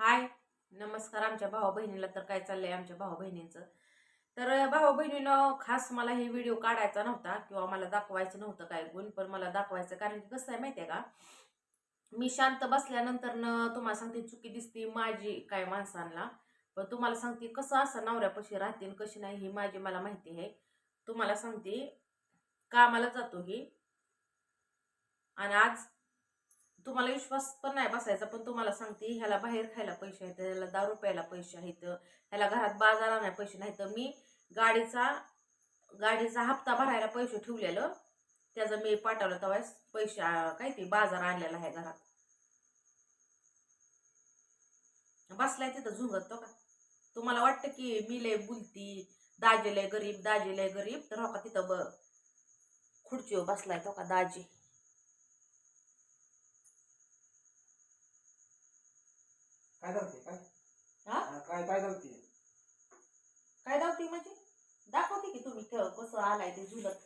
हाय नमस्कार आमच्या भाऊ बहिणीला तर काय चाललंय आमच्या भाऊ बहिणींचं? तर भाऊ बहिणीनं खास मला हे व्हिडिओ काढायचा नव्हता किंवा मला दाखवायचं नव्हतं काय गुण पण मला दाखवायचं कारण की कसं आहे माहिती आहे का? मी शांत बसल्यानंतर न तुम्हाला सांगते चुकी दिसते माझी काय माणसांना. पण तुम्हाला सांगते कसं असं नवऱ्यापाशी राहतील कशी नाही ही माझी मला माहिती आहे. तुम्हाला सांगते कामाला जातो ही. आणि आज तुम्हाला विश्वास पण नाही बसायचा पण तुम्हाला सांगते ह्याला बाहेर खायला पैसे आहेत ह्याला दारू प्यायला पैसे आहेत ह्याला घरात बाजार आणायला पैसे नाही तर मी गाडीचा गाडीचा हप्ता भरायला पैसे ठेवलेलं. त्याचं मी पाठवलं तेव्हा पैसे काय ते बाजार आणलेला आहे घरात. बसलाय तिथं झुंगत तो का? तुम्हाला वाटतं की मी लय बुलती दाजी लय गरीब दाजी लय गरीब तर हो का तिथं ब खुर्चीवर बसलाय तो का दाजी? काय धावते काय? हा? हा, काय काय धावते काय दावते म्हणजे दाखवते की तुम्ही क- कसं आलाय ते झुलत.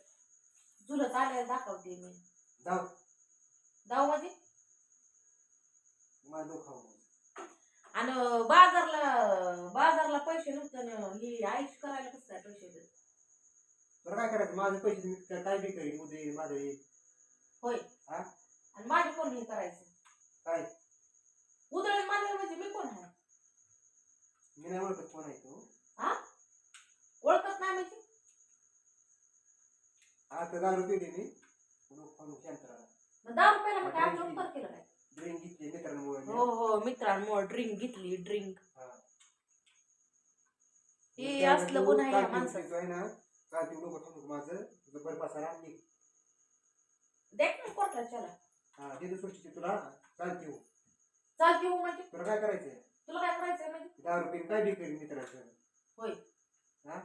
झुलत आल्यावर दाखवते मी. धाव. दाव म्हणजे माझं डोकं खाऊ आणि बाजारला बाजारला पैसे नसतं हे आयुष करायला कसं काय पैसे देत? बरं काय करायचं? माझे पैसे मी काय काय बी करीन उदे माझे होय. हा? आणि माझे कोण हे करायचं. काय? उधळी माझ्या म्हणजे मी कोण आहे? मी नाही ओळखत कोण आहे तो. ओळखत नाही म्हणजे? आता दारू पिली मी. म्हणून खाऊन शांत राहा मग दहा रुपयाला मग काय आमच्या उपकार केलं काय? ड्रिंक घेतली मित्रांमुळे हो हो मित्रांमुळे ड्रिंक घेतली ड्रिंक हा. हे असलं तू गुन्हा आहे या माणसाचं. ना? तू माझं. तुझं देख ना चला. हा तुला. हो चालते हो म्हणजे? तुला काय करायचंय? तुला काय करायचंय म्हणजे? दारू पिऊन काय बी करीन मित्राचं? होय. हा?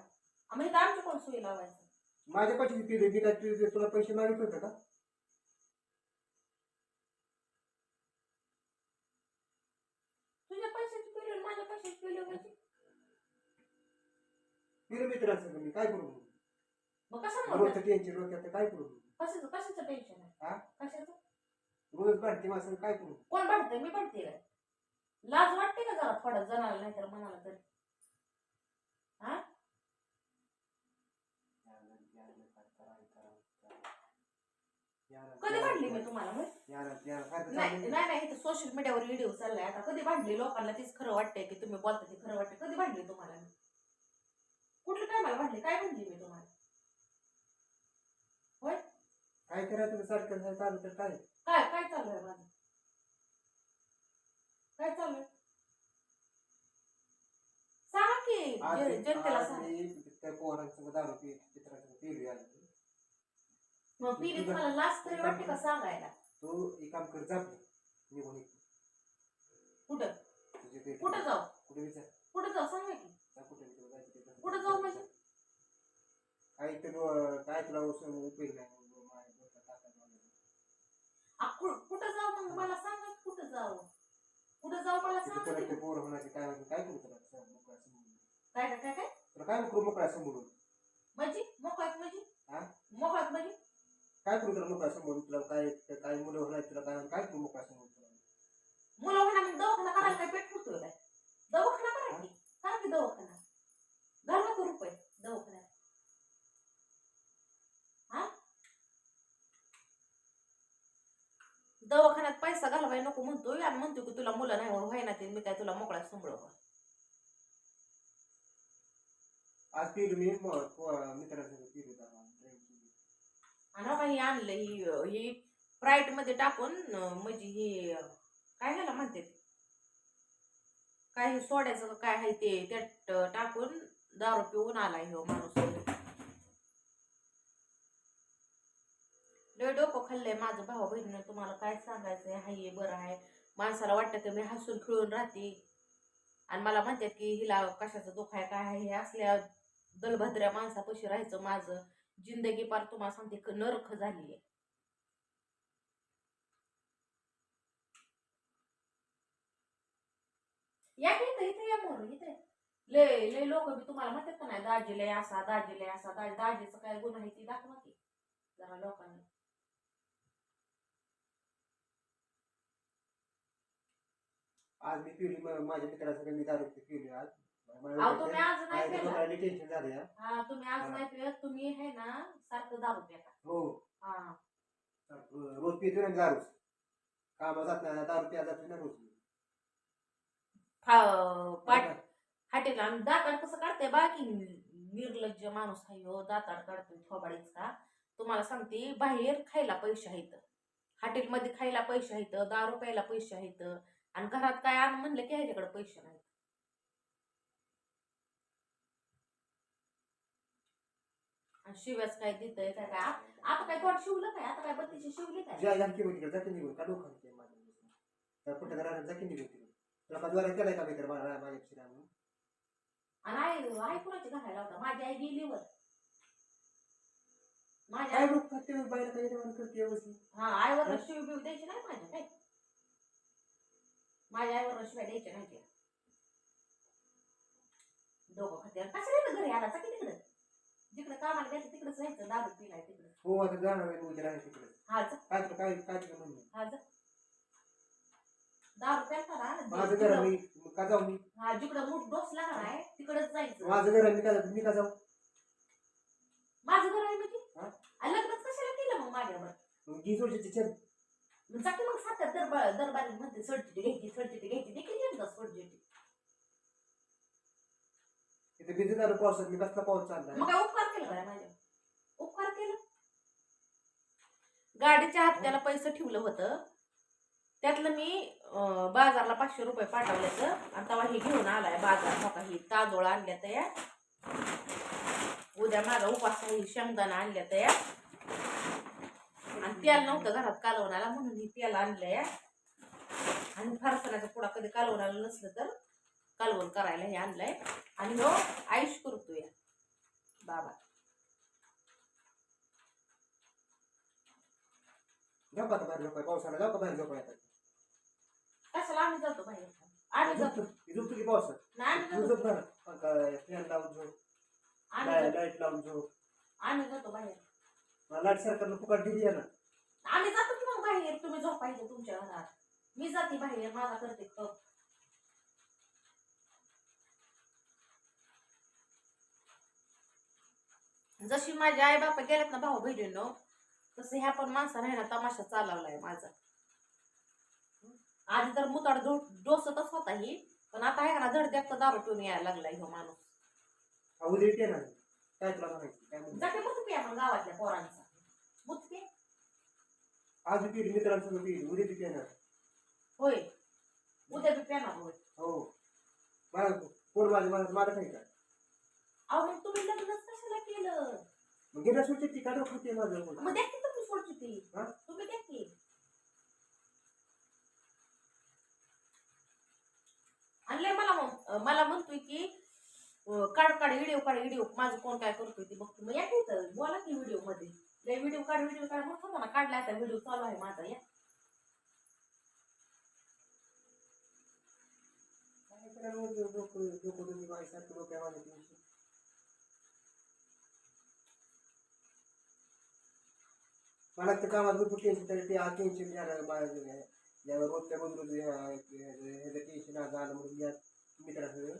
आम्ही तर आमच्या कोण सोयी लावायचं? माझे पैसे पिले मी काय तुझे तुला पैसे मागित होते का? तुझ्या पैशाची पिल्लू माझ्या पैशाची पिल्लू म्हणजे? पिले मित्राचं मी काय करू? मग कसं रोजचं टेन्शन डोक्यात काय करू? कशाचं कशाचं टेन्शन हा? आहे कशाचं? रोज काढते माझं काय करू? कोण भांडतंय मी भांडते काय लाज वाटते का जरा थोडं जणाला नाही तर. मनाला तरी कधी भांडली मी तुम्हाला? नाही नाही इथं सोशल मीडियावर व्हिडिओ चाललाय. आता कधी भांडली लोकांना? तीच खरं वाटतंय की तुम्ही बोलता ते खरं वाटतंय. कधी भांडली तुम्हाला मी? कुठल्या टायमाला भांडली? काय भांडली मी तुम्हाला? काय करायचं सारखं नाही चालू तर काय? काय काय चालू आहे माझं? काय चालू आहे सांगा की आज जे- जनतेला सांगा. त्या दारू पी चित्राचं पिली आली मग पिली तुम्हाला लास्ट तरी वाटते का सांगायला? तू एक काम कर जा आपलं. निघून ये. कुठं? तुझे ते कुठं जाऊ? कुठे विचार? कुठं जाऊ? सांगा की. जा कुठे विचार, जायचं ते कर. कुठं जाऊ म्हणजे? काय ते रो- काय तुला उपयोग नाही माझ्या डोक्यात टाकायला लागलं. आ, कु- कुठं जाऊ मग? मला सांगा कुठं जाऊ? कुठं जाऊ मला सांगा पोर होण्याचे काय होतं, काय करू तुला असं मोकळा काय काय काय काय? तुला काय करू मोकळा समोरून? म्हणजे? मोकळ्यात म्हणजे? हा? मोकळ्यात म्हणजे? काय करू तुला मोकळा समोरून? तुला काय काय मुलं होणार तुला काय काय करू मोकळा समोरून तुला? मुलं म्हणा मग दवाखाना करायला काय पेट फुटतोय काय? दवाखाना करा की? करा की दवाखाना घालवा की रुपये दवाखान्यात हा दवाखान्यात पैसा घालवाय नको म्हणतोय आणि म्हणतो की तुला मुलं नाही व्हाय ना ते मी काय तुला मोकळा सांभाळ आज पिलो मी म- पो- मित्रासंग पिलो होता drink केली. आणि बघा ही आणलं ही ही फ्राईटमध्ये टाकून म्हणजे ही काय ह्याला म्हणते काय हे सोड्याचं काय आहे ते त्यात टाकून दारू पिऊन आलाय ह्यो माणूस लय डोकं खाल्लंय माझं भाऊ बहिणीनं तुम्हाला काय सांगायचं हाय बरं आहे. माणसाला वाटतं की मी हसून खिळून राहते. आणि मला म्हणतात की हिला कशाचं दुःख आहे? काय आहे? हे असल्या दलभद्र्या माणसापाशी राहायचं माझं. जिंदगी पार तुम्हाला सांगते नरख नरक झाली आहे या इथे इथं या मोर इथे. लय लय लोक बी तुम्हाला म्हणतात का नाही दाजी लय असा दाजी लय असा दाजी दाजीचं काय गुन्हा आहे ती दाखवा की. जरा लोकांनी. आज मी म- माझ्या मित्रासंग मी दारू पिली आज. अहो तुम्ही आज नाही पेला टेन्शन झालं या हा. तुम्ही आज हा. नाही तुम्ही आहे ना सारखं दारू पिता हो. हा. रोज पितो ना दारू. कामा जात नाही दारू प्या जात ना रोज. फा- पाट हाटेल आणि दाताड कसं काढते बाकी निर्लज्ज माणूस आहे हो दाताड काढतोय थोबाडीच. तुम्हाला सांगते बाहेर खायला पैसे आहेत. हॉटेलमध्ये खायला पैसे आहेत दारू प्यायला पैसे आहेत. आणि घरात काय आण म्हणलं की ह्याच्याकडे पैसे नाहीत. आणि शिव्याच काय देतय काय काय? आता काय कोण शिवलं काय? आता काय बत्तीशी शिवली काय? ज्या जाते निघून. का डोकं माझ्या तर कुठे निघून तिकडे. तुला का द्वारा केलाय का मित्र माझ्या माझ्या म्हणून? आणि आई आई कुणाची घालायला होता माझी आई गेली वर. माझ्या काय डोकं खाते जेवण करते व्यवस्थित? हा आईवर शिव बिव द्यायची नाही माझ्या काय? माझ्या शिवाय द्यायच्या नाही त्या. डोकं खाते कशाला येतं घरी आला? की तिकडे. जिकडे कामाला जायचं तिकडेच जायचं. दारू पिलाय तिकडे. हो आता जाणार आहे उद्या राहील तिकडे. हा जा. काय तुला काय काय तुला म्हणणं हा जा. दारू प्यायचा ना माझं घर मी का जाऊ मी? हा जिकडं मूठ डोस लागणार आहे तिकडेच जायचं. माझं घर मी का जाऊ? मी का जाऊ? माझं घर आहे म्हणजे? हा? लग्नच कशाला केलं मग माझ्यावर? मग घी सोडची तिच्या जाते मग सातात दरबार दरबार म्हणते सोडचिटी घ्यायची सोडचिटी घ्यायची. देखील एकदा सोडचिटी इथे भिजत आलो पावसात मी कसला पाऊस चाललाय? मग काय उपकार केला काय माझ्या? उपकार केलं? गाडीच्या हप्त्याला पैसे ठेवलं होतं. त्यातलं मी अं, बाजारला पाचशे रुपये पाठवल्याचं आणि तेव्हा हे घेऊन आलाय बाजार हो का ही तांदूळ आणल्या त्या उद्या माझा उपास आहे शेंगदाणा आणल्या त्या तेल नव्हतं घरात कालवणाला म्हणून ही तेल आणलंय. आणि फरसाण्याचा पुडा कधी कालवणाला नसलं तर कालवण करायला हे आणलंय. आणि हो आयुष करतोय. बाबा. आता बाहेर झोपाय पावसाला का बाहेर झोपाय कशाला आम्ही जातो बाहेर? आम्ही जातो. झोपतो की पावसात? नाही आम्ही जातो. झोप काय फॅन लावून झोप आम्ही जातो. लाइट लावून झोप. आम्ही जातो बाहेर. लाइट सरकारनं फुकट दिली आहे ना? आम्ही जातो की मग बाहेर? तुम्ही झोपायचं तुमच्या घरात. मी जाते बाहेर माझा करते कप जशी माझे आई बापा गेल्यात ना भाऊ बहिणींनो तसं ह्या पण माणसाने ना तमाशा चालवलाय माझा. आधी तर मुताड डोसतच होता ही पण आता आहे ना धड दारू पिऊन यायला लागलाय माणूस. हा, उद्या येते ना काय तुला म्हणायचं? काय म्हणतो जाते मुत पिया मग गावातल्या पोरांचा. मुत पे आज पिढी मित्रांसोबत पिढी उद्या पिढी येणार होय. उद्या बी पेणार होय. हो. मला कोण माझं मला मला काही का? अहो मग तुम्ही लग्नच कशाला केलं? मग गेल्या सुट्टीत ती काढू खाते माझं कोण मग द्या की तुम्ही सोडची ती. हा? तुम्ही द्या की. आणि लय मला म्हण- मला म्हणतोय की अं, काढ काढ व्हिडिओ काढ व्हिडिओ माझं कोण काय करतोय ते बघतो मग या की इथं, बोला की व्हिडिओमध्ये. लय व्हिडिओ काढ व्हिडिओ काढ मग ना काढला आता व्हिडिओ चालू आहे माझा या काय करायला तुम्ही मला ते कामात भरपूर टेन्शन तरी ते आज टेन्शन झालं माझ्या रोजच्या रोज रोज ह्याचं टेन्शन आज आलं म्हणून या मित्रासह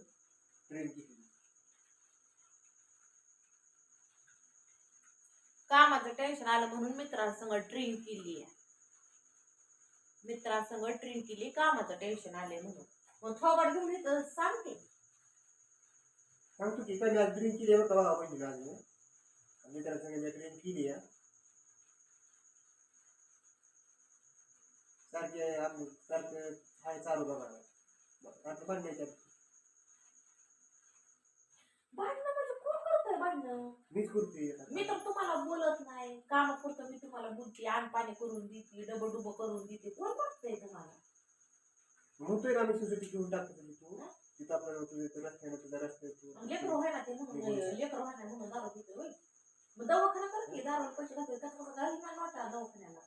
ट्रेन केली कामाचं टेन्शन आलं म्हणून मित्रांसंग ट्रेन केली मित्रांसंग ट्रेन केली कामाचं टेन्शन आले म्हणून. मग थोबड घेऊन इथं सांगते. सांगतो की मी आज ड्रिंक केली बघा आपण बहिणी आज मित्रांसंग मित्रासंग मी ड्रिंक केली आहे. सारखे सारखं आहे चालू बघा. आता बनण्याच्या भांडणं म्हणजे कोण करतोय भांडणं मीच करते. मी तर तुम्हाला बोलत नाही. काम करतो मी तुम्हाला बोलते. आण पाणी करून देते डबं डुबं करून देते. कोण बघतंय तुम्हाला? म्हणतोय ना आम्ही सोसायटी घेऊन टाकतो तुझी तू. तिथं आपल्याला तुझं तुझं रस्त्याने तुझा रस्त्यात लेकरं व्हाय ना ते म्हणून लेकरं व्हाय ना म्हणून दारू पितोय होय. मग दवाखाना कर की दारू पैसे घातले कसं कसं घाली नाही वाटा दवाखान्याला.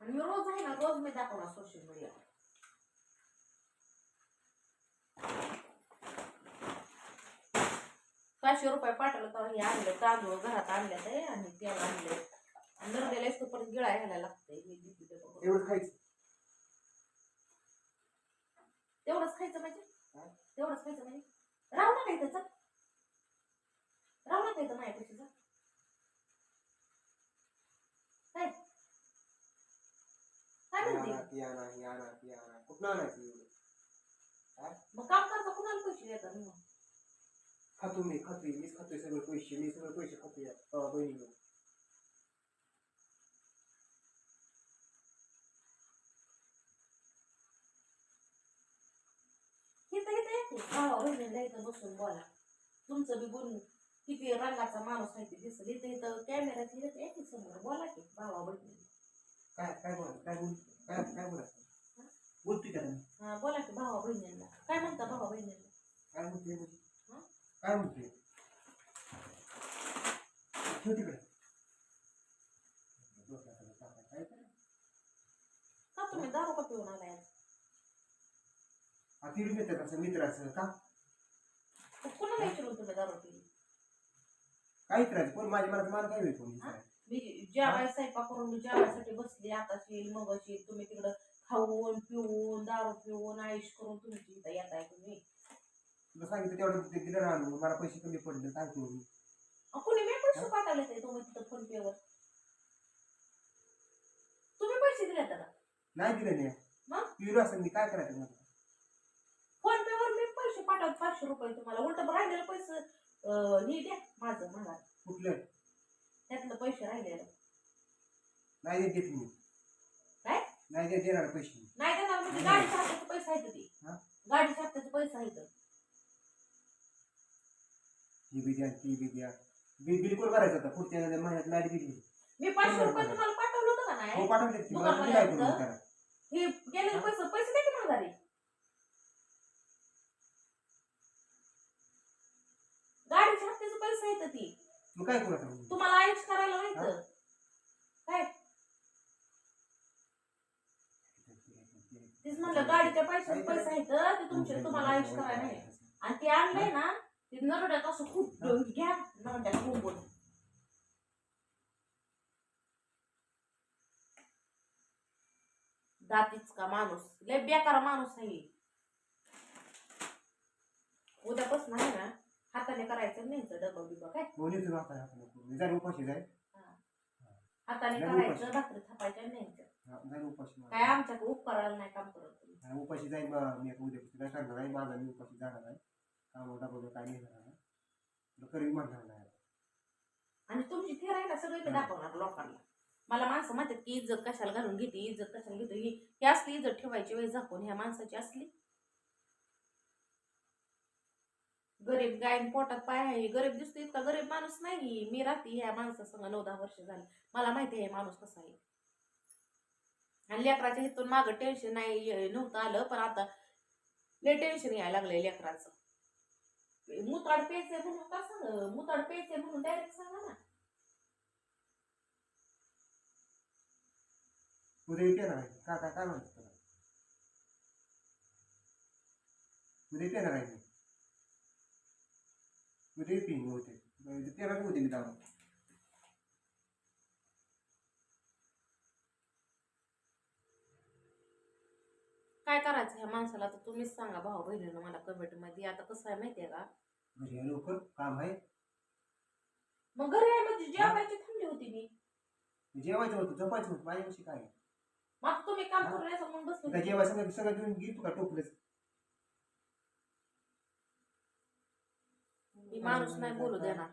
आणि मी रोज आहे ना रोज मी दाखवणार सोशल मीडियावर पाचशे रुपये पाठवलं तर हे आणलं तांदूळ घरात आणले ते आणि तेल आणले. आणि नर्देला परत गिळा घ्यायला लागतंय. खायचं. तेवढंच खायचं म्हणजे काय? तेवढंच खायचं म्हणजे राहू नका इथं चल. राहू नका इथं माझ्यापाशी जा काय? काय म्हणते? कुठं आणायचं मग काम करता कुणाला पैसे देतात मग खातो मी खातोय मीच खातोय सगळे पैसे मी सगळे पैसे खातोय बहिणी इथं इथं येते भावा बहिणीला इथं बसून बोला. तुमचं बी गुण किती रंगाचा माणूस आहे ते दिसत इथं इथं कॅमेऱ्यात येत येते समोर बोला की भावा बहिणी काय काय बोला काय बोल काय काय बोलायचं बोलतोय का? हा बोला की भावा बहिणींना काय म्हणता भावा बहिणींना काय म्हणते? काय म्हणते? ठेव तिकडे. काय करायचं? का तुम्ही दारू का पिऊन आलाय? असं मित्राचं का? कुणाला विचारून तुम्ही दारू पिली? काय करायचं कोण माझ्या मनात मला काय होईल कोणी? मी ज्या वेळेस स्वयंपाक करून मी जेवायसाठी बसली आता येईल मग येईल. तुम्ही तिकडं खाऊन पिऊन दारू पिऊन आयुष करून तुमची इथं येताय तुम्ही. तुला सांगितलं तेवढं ते दिलं ना आणून मला पैसे कमी पडले काय करू मी अहो, कुणी मी पैसे पाठवले ते तुम्ही तिथं फोन पेवर तुम्ही पैसे दिले का? नाही दिलं नाही मग? पिलो असं मी काय करायचं मग? फोन पेवर मी पैसे पाठवत पाचशे रुपये तुम्हाला. उलट राहिलेलं पैसे अं, हे द्या माझं मला कुठलं? त्यातलं पैसे राहिलेलं नाही देत देत मी. काय? नाही देत देणार पैसे. नाही देणार म्हणजे गाडीच्या हप्त्याचे पैसे आहेत ते. हा? गाडीच्या हप्त्याचे पैसे आहेत. ही बी द्या ती बी द्या बिल बिल कोण भरायचं आता पुढच्या महिन्यात लाइट बिल मी पाचशे रुपये तुम्हाला पाठवलं होतं का हो नाही पाठवले मला काय करू. होतं? त्याला हे. गेलेले पैसे पैसे द्या की माघारी गाडीच्या हप्त्याचे पैसे आहेत ती. मग काय करू आता मग? तुम्हाला आयुष करायला माहीत काय? तेच म्हणलं गाडीच्या पैशाचे पैसे आहेत ते तुमचे तुम्हाला आयुष करायला नाही. आणि ते आणलंय ना ते नरड्यात असं खूप घ्या नरड्यात कोंबून दातीच का माणूस लय बेकार माणूस आहे उद्यापासून आहे ना हाताने करायचं नाही डबा बिबा काय आता आपण जाईल उपाशी जाईल हाताने करायचं भाकरी थापायच्या नाही उपाशी काय आमच्याकडे उपकाराला नाही काम करत उपाशी जाईल मी उद्यापासून काय करणार आहे माझा मी उपाशी जाणार आहे काय नाही करणार तुला करी म्हणणार नाही आणि तुमची थे राहिला सगळं इथे दाखवणार लोकांना. मला माणसं म्हणतात की इज्जत कशाला घालून घेते इज्जत कशाला घेते ही ही असली इज्जत ठेवायची वेळ झाकून ह्या माणसाची असली. गरीब गायन पोटात पाय आहे गरीब दिसतो इतका गरीब माणूस नाही. मी राहते ह्या माणसासंग नऊ दहा वर्ष झाली. मला माहिती आहे हे माणूस कसा आहे. आणि लेकराच्या इथून मागं टेन्शन नाही नव्हतं आलं पण आता लय टेन्शन यायला लागलंय लेकराचं. मुताड पेचे म्हणून का सांग? मुताड पेचे म्हणून डायरेक्ट सांगा ना. उद्या येणार आहे का काय काय म्हणतात तुला? उद्या येणार आहे मी? उद्या येते मी होते तेरा होते मी दारू काय करायचं ह्या माणसाला? तर तुम्हीच सांगा भाऊ बहिणीनं मला कमेंटमध्ये. आता कसं आहे माहितीये का? घरी आहे लवकर काम आहे मग घरी आहे म्हणजे जेवायची थांबली होती मी. जेवायचं होतं झोपायचं होतं माझ्यापाशी काय? मग तुम्ही काम करून यायचं म्हणून बसले. आता होते. जेवाय सगळं सगळं घेऊन घेतो का टोपलंच? मी माणूस नाही बोलू देणार.